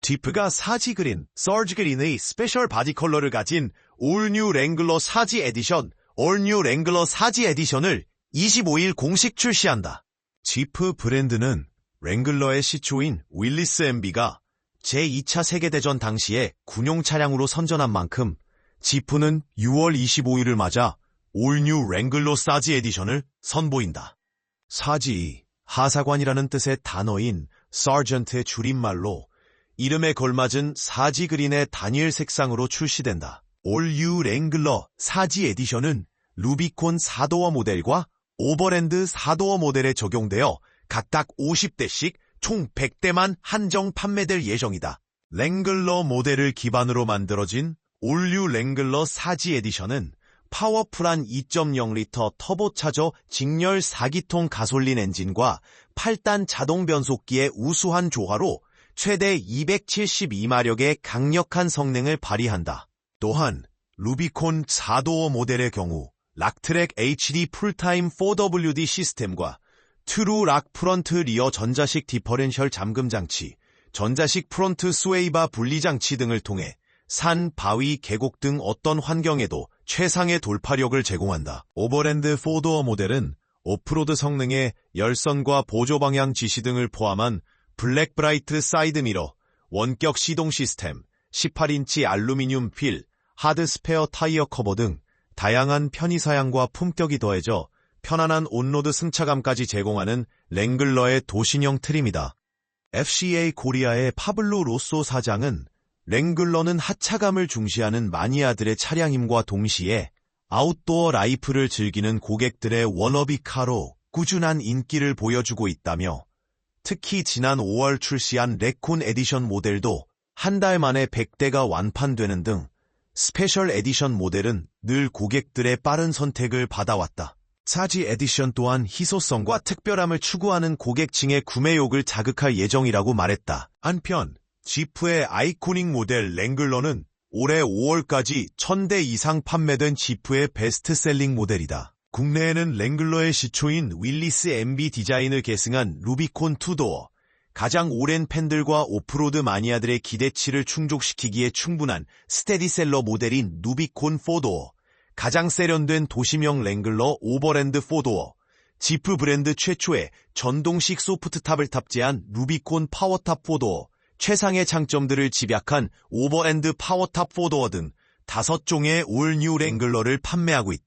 지프가 사지 그린, 서지 그린의 스페셜 바디 컬러를 가진 올뉴 랭글러 사지 에디션, 올뉴 랭글러 사지 에디션을 25일 공식 출시한다. 지프 브랜드는 랭글러의 시초인 윌리스 MB가 제2차 세계대전 당시에 군용 차량으로 선전한 만큼 지프는 6월 25일을 맞아 올뉴 랭글러 사지 에디션을 선보인다. 사지, 하사관이라는 뜻의 단어인 Sergeant의 줄임말로 이름에 걸맞은 사지 그린의 단일 색상으로 출시된다. 올뉴 랭글러 사지 에디션은 루비콘 4도어 모델과 오버랜드 4도어 모델에 적용되어 각각 50대씩 총 100대만 한정 판매될 예정이다. 랭글러 모델을 기반으로 만들어진 올뉴 랭글러 사지 에디션은 파워풀한 2.0리터 터보차저 직렬 4기통 가솔린 엔진과 8단 자동 변속기의 우수한 조화로 최대 272마력의 강력한 성능을 발휘한다. 또한 루비콘 4도어 모델의 경우 락트랙 HD 풀타임 4WD 시스템과 트루 락 프런트 리어 전자식 디퍼렌셜 잠금 장치, 전자식 프론트 스웨이바 분리 장치 등을 통해 산, 바위, 계곡 등 어떤 환경에도 최상의 돌파력을 제공한다. 오버랜드 4도어 모델은 오프로드 성능의 열선과 보조 방향 지시 등을 포함한 블랙 브라이트 사이드 미러, 원격 시동 시스템, 18인치 알루미늄 필, 하드 스페어 타이어 커버 등 다양한 편의 사양과 품격이 더해져 편안한 온로드 승차감까지 제공하는 랭글러의 도신형 트림이다. FCA 코리아의 파블로 로소 사장은 랭글러는 하차감을 중시하는 마니아들의 차량임과 동시에 아웃도어 라이프를 즐기는 고객들의 워너비 카로 꾸준한 인기를 보여주고 있다며 특히 지난 5월 출시한 레콘 에디션 모델도 한 달 만에 100대가 완판되는 등 스페셜 에디션 모델은 늘 고객들의 빠른 선택을 받아왔다. 사지 에디션 또한 희소성과 특별함을 추구하는 고객층의 구매욕을 자극할 예정이라고 말했다. 한편 지프의 아이코닉 모델 랭글러는 올해 5월까지 1000대 이상 판매된 지프의 베스트셀링 모델이다. 국내에는 랭글러의 시초인 윌리스 MB 디자인을 계승한 루비콘 투도어, 가장 오랜 팬들과 오프로드 마니아들의 기대치를 충족시키기에 충분한 스테디셀러 모델인 누비콘 4도어, 가장 세련된 도시명 랭글러 오버랜드 4도어, 지프 브랜드 최초의 전동식 소프트탑을 탑재한 루비콘 파워탑 4도어, 최상의 장점들을 집약한 오버랜드 파워탑 4도어 등 다섯 종의 올뉴 랭글러를 판매하고 있다.